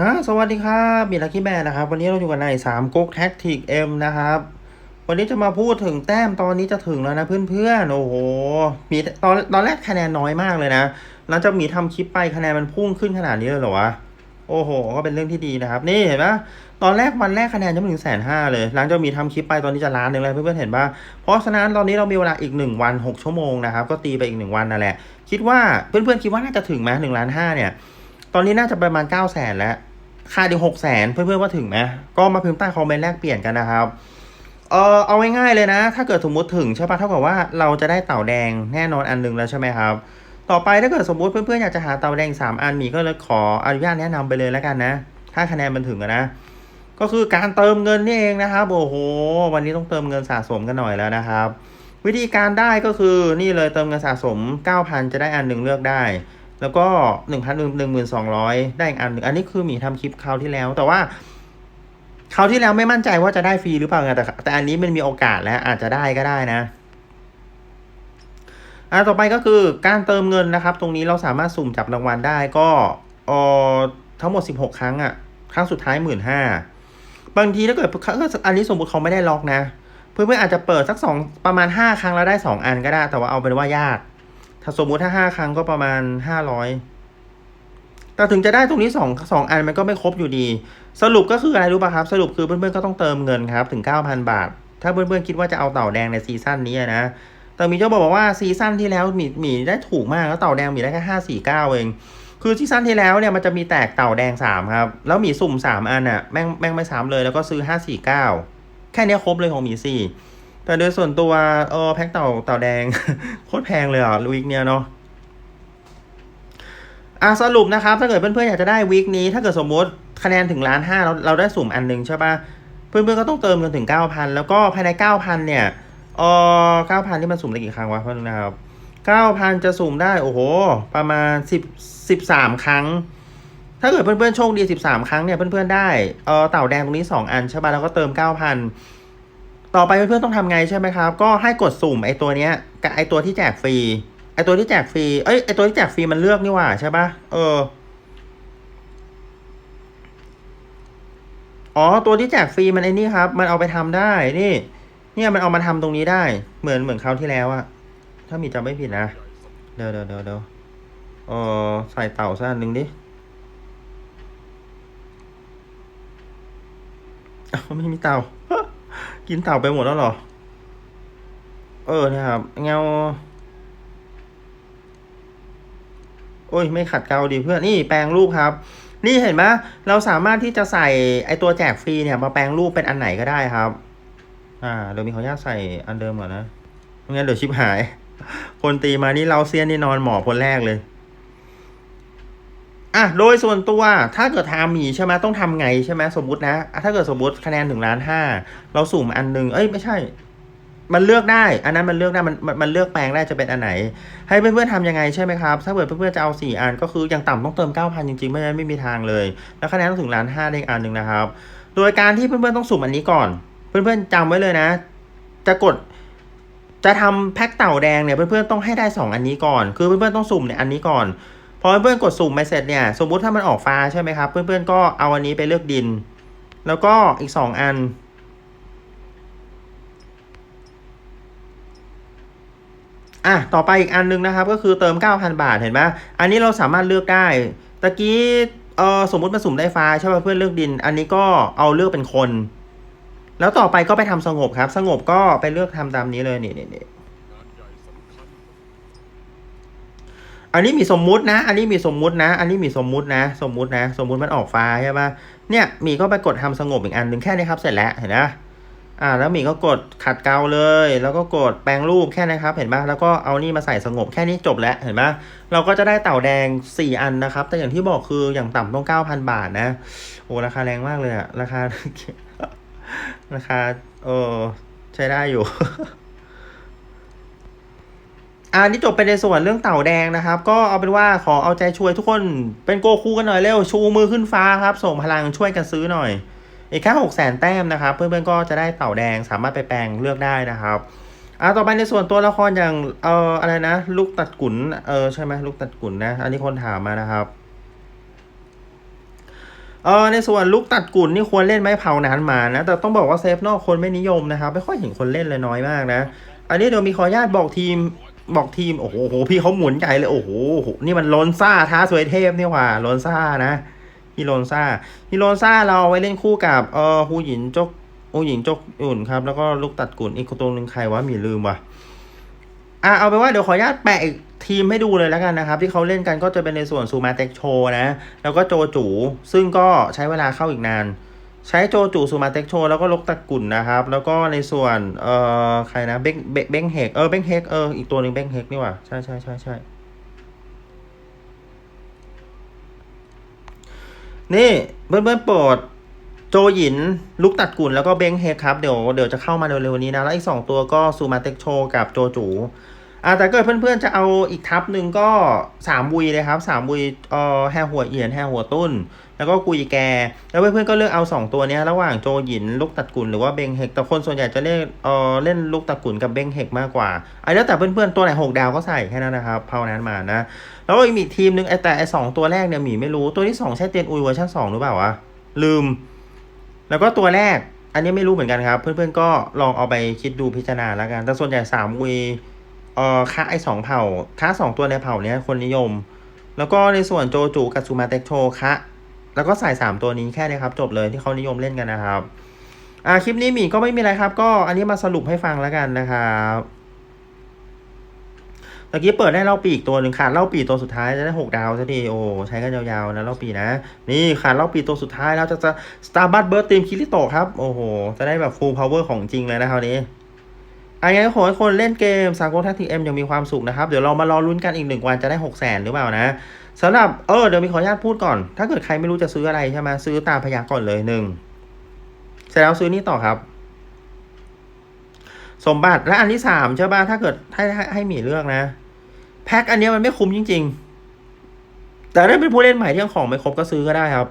ฮะสวัสดีครับมีลักกี้แบนนะครับ วันนี้เราอยู่กันในสามก๊กแท็กติกเอ็มนะครับ วันนี้จะมาพูดถึงแต้มตอนนี้จะถึงแล้วนะเพื่อนๆ โอ้โห มีตอนตอนแรกคะแนนน้อยมากเลยนะหลังจากมีทำคลิปไปคะแนนมันพุ่งขึ้นขนาดนี้เลยเหรอวะ โอ้โห ก็เป็นเรื่องที่ดีนะครับ นี่เห็นปะตอนแรกวันแรกคะแนนยังไม่ถึงแสนห้าเลย หลังจากมีทำคลิปไปตอนนี้จะล้านหนึ่งเลยเพื่อนๆ เห็นปะเพราะฉะนั้นตอนนี้เรามีเวลาอีกหนึ่งวันหกชั่วโมงนะครับ ก็ตีไปอีกหนึ่งวันนั่นแหละ คิดว่าเพื่อนๆคิดว่าน่าจะถึงไหมหนึ่งล้านห้าเนี่ย ตอนนี้น่าจะประมาณเก้าแสนแล้ว ค่าดีหกแสนเพื่อนๆว่าถึงไหมก็มาพิมพ์ใต้คอมเมนต์แลกเปลี่ยนกันนะครับเออเอาง่ายๆเลยนะ ถ้าเกิดสมมุติถึงใช่ปะเท่ากับว่าเราจะได้เต่าแดงแน่นอนอันหนึงแล้วใช่ไหมครับ ต่อไปถ้าเกิดสมมุติเพื่อนๆอยากจะหาเต่าแดงสามอันมีก็เลยขออนุญาตแนะนำไปเลยแล้วกันนะ ถ้าคะแนนมันถึงนะ ก็คือการเติมเงินนี่เองนะครับโอ้โห วันนี้ต้องเติมเงินสะสมกันหน่อยแล้วนะครับ วิธีการได้ก็คือนี่เลยเติมเงินสะสม 9,000 จะได้อันหนึ่งเลือกได้ แล้วก็หนึ่งพันหนึ่งหนึ่งหมื่นสองร้อยได้อีกอันหนึ่งอันนี้คือหมีทำคลิปคราวที่แล้ว แต่ว่าคราวที่แล้วไม่มั่นใจว่าจะได้ฟรีหรือเปล่าไงแต่แต่อันนี้มันมีโอกาสแล้วอาจจะได้ก็ได้นะอ่าต่อไปก็คือการเติมเงินนะครับ ตรงนี้เราสามารถสุ่มจับรางวัลได้ก็ออทั้งหมด16ครั้งอะ่ะ ครั้งสุดท้ายหมื่นห้าบางทีถ้าเกิดอันนี้สมมติเขาไม่ได้ล็อกนะ เพื่อนๆอาจจะเปิดสักสองประมาณ5ครั้งแล้วได้2อันก็ได้ แต่ว่าเอาเป็นว่ายาก ถ้าสมมุติถ้าห้าครั้งก็ประมาณห้าร้อยแต่ถึงจะได้ตรงนี้สองสองอันมันก็ไม่ครบอยู่ดี สรุปก็คืออะไรรู้ป่ะครับ สรุปคือเพื่อนๆก็ต้องเติมเงินครับถึงเก้าพันบาท ถ้าเพื่อนๆคิดว่าจะเอาเต่าแดงในซีซั่นนี้นะแต่มีเจ้าบอกว่าซีซั่นที่แล้วมีมีได้ถูกมากแล้วเต่าแดงมีได้แค่ห้าสี่เก้าเองคือซีซั่นที่แล้วเนี่ยมันจะมีแตกเต่าแดงสามครับ แล้วมีสุ่มสามอันอะแม่งแม่งไม่สามเลยแล้วก็ซื้อห้าสี่เก้าแค่นี้ครบเลยของหมีสี่ แต่โดยส่วนตัวเออแพ็คเต่าเต่าแดง โคตรแพงเลยอะวิกเนี่ยเนาะอะสรุปนะครับ ถ้าเกิดเพื่อนๆอยากจะได้วีคนี้ ถ้าเกิดสมมติคะแนนถึงล้านห้าเราเราได้สุ่มอันหนึ่งใช่ปะเพื่อนๆก็ต้องเติมเงินถึงเก้าพันแล้วก็ภายในเก้าพันเนี่ยเออเก้าพันที่มันสุ่มได้กี่ครั้งวะเพื่อนนะครับเก้าพันจะสุ่มได้โอ้โห ประมาณสิบสิบสามครั้ง ถ้าเกิดเพื่อนๆโชคดีสิบสามครั้งเนี่ยเพื่อนๆได้เออเต่าแดงตรงนี้สองอันใช่ปะแล้วก็เติมเก้าพัน ต่อไปเพื่อนๆต้องทำไงใช่ไหมครับ ก็ให้กดสุ่มไอตัวเนี้ยกับไอตัวที่แจกฟรีไอตัวที่แจกฟรี เอ้ยไอตัวที่แจกฟรีมันเลือกนี่หว่าใช่ปะเออ อ๋อ ตัวที่แจกฟรีมันไอ้นี่ครับ มันเอาไปทำได้ นี่ เนี่ยมันเอามาทำตรงนี้ได้ เหมือนเหมือนคราวที่แล้วอะถ้ามีจำไม่ผิดนะ เดี๋ยวเดี๋ยวเดี๋ยวเดี๋ยวเออใส่เต่าสักอันหนึ่งดิอ้าไม่มีเต่า กินเต่าไปหมดแล้วเหรอ เออนี่ยครับ เงา โอ้ย ไม่ขัดเกลาดีเพื่อน นี่แปลงรูปครับ นี่เห็นไหมเราสามารถที่จะใส่ไอตัวแจกฟรีเนี่ยมาแปลงรูปเป็นอันไหนก็ได้ครับ อ่าเดี๋ยวมีขออนุญาตใส่อันเดิมก่อนนะไม่งั้นเดี๋ยวชิบหาย คนตีมานี่เราเซียนนี่นอนหมอบคนแรกเลย อะโดยส่วนตัวถ้าเกิดทำหมีใช่ไหมต้องทำไงใช่ไหมสมมตินะถ้าเกิดสมมติคะแนนถึงล้านห้าเราสุ่มอันหนึ่งเอ้ยไม่ใช่ มันเลือกได้ อันนั้นมันเลือกได้มันมันเลือกแปลงได้จะเป็นอันไหน ให้เพื่อนๆทำยังไงใช่ไหมครับ ถ้าเกิดเพื่อนๆจะเอาสี่อันก็คืออย่างต่ำต้องเติมเก้าพันจริงๆไม่งั้นไม่มีทางเลย แล้วคะแนนต้องถึงล้านห้าได้อันหนึ่งนะครับ โดยการที่เพื่อนๆต้องสุ่มอันนี้ก่อน เพื่อนๆจำไว้เลยนะ จะกดจะทำแพ็คเต่าแดงเนี่ยเพื่อนๆต้องให้ได้สองอันนี้ก่อน คือเพื่อนๆต้องสุ่มเนี่ยอันนี้ก่อน อเพื่อนๆกดสุ่มไปเสร็จเนี่ยสมมุติถ้ามันออกฟ้าใช่ไหมครับ เพื่อนๆก็เอาอันนี้ไปเลือกดิน แล้วก็อีกสองอัน อะต่อไปอีกอันนึงนะครับ ก็คือเติม 9,000 บาทเห็นไหมอันนี้เราสามารถเลือกได้ตะกี้เออสมมุติมาสุ่มได้ฟ้าใช่ป่ะเพื่อนเลือกดิน อันนี้ก็เอาเลือกเป็นคน แล้วต่อไปก็ไปทำสงบครับ สงบก็ไปเลือกทำตามนี้เลยนี่นี่ อันนี้มีสมมุตินะ อันนี้มีสมมุตินะ อันนี้มีสมมุตินะ สมมุตินะ สมมุติมันออกฟ้าใช่ป่ะเนี่ยมีก็ไปกดทำสงบอีกอันหนึ่งแค่นี้ครับเสร็จแล้วเห็นไหมอ่าแล้วมีก็กดขัดเกลาเลย แล้วก็กดแปลงรูปแค่นะครับ เห็นปะแล้วก็เอานี่มาใส่สงบแค่นี้จบแล้วเห็นปะเราก็จะได้เต่าแดง 4 อันนะครับ แต่อย่างที่บอกคืออย่างต่ำต้อง 9,000 บาทนะ โอ้ราคาแรงมากเลยอะราคาราคาเออใช้ได้อยู่ อ่านี่จบไปในส่วนเรื่องเต่าแดงนะครับ ก็เอาเป็นว่าขอเอาใจช่วยทุกคนเป็นโกคูกันหน่อยเร็วชูมือขึ้นฟ้าครับ ส่งพลังช่วยกันซื้อหน่อย อีกแค่หกแสนแต้มนะครับ เพื่อนๆก็จะได้เต่าแดงสามารถไปแปลงเลือกได้นะครับอ่าต่อไปในส่วนตัวละครอย่างเอ่ออะไรนะ ลูกตัดกุนเออใช่ไหมลูกตัดกุนนะ อันนี้คนถามมานะครับเออในส่วนลูกตัดกุนนี่ควรเล่นไหมเผานานมานะ แต่ต้องบอกว่าเซฟนอกคนไม่นิยมนะครับ ไม่ค่อยเห็นคนเล่นเลยน้อยมากนะ อันนี้เดี๋ยวมีขออนุญาตบอกทีม บอกทีมโอ้โหพี่เขาหมุนใหญ่เลยโอ้โหนี่มันโลนซ่าท้าสวยเทพนี่หว่าโลนซ่านะฮิโลนซ่าฮิโลนซ่าเราเอาไว้เล่นคู่กับเออฮูหยินจกฮูหยินจกอุ่นครับ แล้วก็ลูกตัดกุ่นอีกตัวหนึ่งใครวะมีลืมว่ะอะเอาไปว่าเดี๋ยวขออนุญาตแปะอีกทีมให้ดูเลยแล้วกันนะครับ ที่เขาเล่นกันก็จะเป็นในส่วนซูมาเต็กโชนะ แล้วก็โจจู ซึ่งก็ใช้เวลาเข้าอีกนาน ใช้โจจูซูมาเต็กโช แล้วก็ลกตะกุ่นนะครับ แล้วก็ในส่วน เอ่อ ใครนะเบ้งเบ้งเฮกเออเบ้งเฮกเอออีกตัวหนึ่งเบ้งเฮกนี่ว่าใช่ใช่ใช่ใช่นี่เพื่อนเพื่อนโปรดโจหยินลูกตัดกุ่นแล้วก็เบงเฮกครับ เดี๋ยวเดี๋ยวจะเข้ามาเร็วๆนี้นะ แล้วอีกสองตัวก็ซูมาเต็กโช กับโจจู อ่าแต่เกิดเพื่อนๆจะเอาอีกทับหนึ่งก็สามบุยเลยครับสามบุยเอ่อแห่หัวเอียนแห่หัวตุ้น แล้วก็กุยแก แล้วเพื่อนๆก็เลือกเอาสองตัวนี้ระหว่างโจหยินลูกตัดกุนหรือว่าเบงเฮกแต่คนส่วนใหญ่จะเล่นเอ่อเล่นลูกตัดกุนกับเบงเฮกมากกว่าไอ้แล้วแต่เพื่อนๆตัวไหนหกดาวก็ใส่แค่นั้นนะครับเท่านั้นมานะ แล้วอีกมีทีมหนึงไอ้แต่ไอ้สองตัวแรกเนี่ยหมีไม่รู้ตัวที่สองใช่เตียนอุยเวอร์ชันสองหรือเปล่าวะลืม แล้วก็ตัวแรกอันนี้ไม่รู้เหมือนกันครับ เพื่อนๆก็ลองเอาไปคิดดูพิจารณาแล้วกันแต่ส่วนใหญ่สามวี เอ่อค่าไอสองเผ่าค่าสองตัวในเผ่าเนี้ยคนนิยม แล้วก็ในส่วนโจจูกับซูมาเต็กโชคะแล้วก็ใส่สามตัวนี้แค่นี้ครับ จบเลยที่เขานิยมเล่นกันนะครับ อ่าคลิปนี้มีก็ไม่มีอะไรครับ ก็อันนี้มาสรุปให้ฟังแล้วกันนะครับตะกี้เปิดได้เล่าปีอีกตัวหนึ่งขาดเล่าปีตัวสุดท้ายจะได้หกดาวสักทีโอใช้กันยาวๆนะเล่าปีนะ นี่ขาดเล่าปีตัวสุดท้ายแล้วจะจะสตาร์บัคเบิร์ดทีมคิริโตครับ โอ้โห จะได้แบบฟูลพาวเวอร์ของจริงเลยนะคราวนี้ อันนี้ขอให้คนเล่นเกมซาโกทัทีเอ็มยังมีความสุขนะครับ เดี๋ยวเรามารอลุ้นกันอีกหนึ่งวันจะได้หกแสนหรือเปล่านะสำหรับเออเดี๋ยวมีขออนุญาตพูดก่อน ถ้าเกิดใครไม่รู้จะซื้ออะไรใช่ไหมซื้อตามพยากรณ์เลยหนึ่งเสร็จแล้วซื้อนี่ต่อครับ สมบัติและอันที่สามใช่ป่ะถ้าเกิดให้ให้ให้หมีเลือกนะ แพ็คอันนี้มันไม่คุ้มจริง ๆ แต่ถ้าเป็นผู้เล่นใหม่ที่ยังของไม่ครบก็ซื้อก็ได้ครับ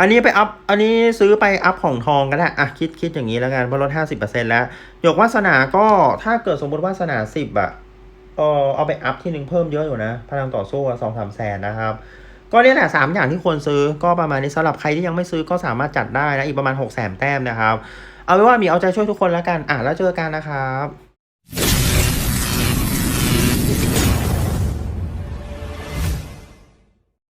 อันนี้ไปอัพ อันนี้ซื้อไปอัพของทองก็ได้อะคิดคิดอย่างนี้แล้วกันเพราะลดห้าสิบเปอร์เซ็นแล้ว หยกวาสนาก็ถ้าเกิดสมมติวาสนาสิบอะเออเอาไปอัพที่หนึ่งเพิ่มเยอะอยู่นะ พลังต่อสู้สองสามแสนนะครับ ก็เนี่ยแหละสามอย่างที่ควรซื้อก็ประมาณนี้สำหรับใครที่ยังไม่ซื้อก็สามารถจัดได้นะ อีกประมาณหกแสนแต้มนะครับ เอาไว้ว่ามีเอาใจช่วยทุกคนแล้วกัน อะแล้วเจอกันนะครับ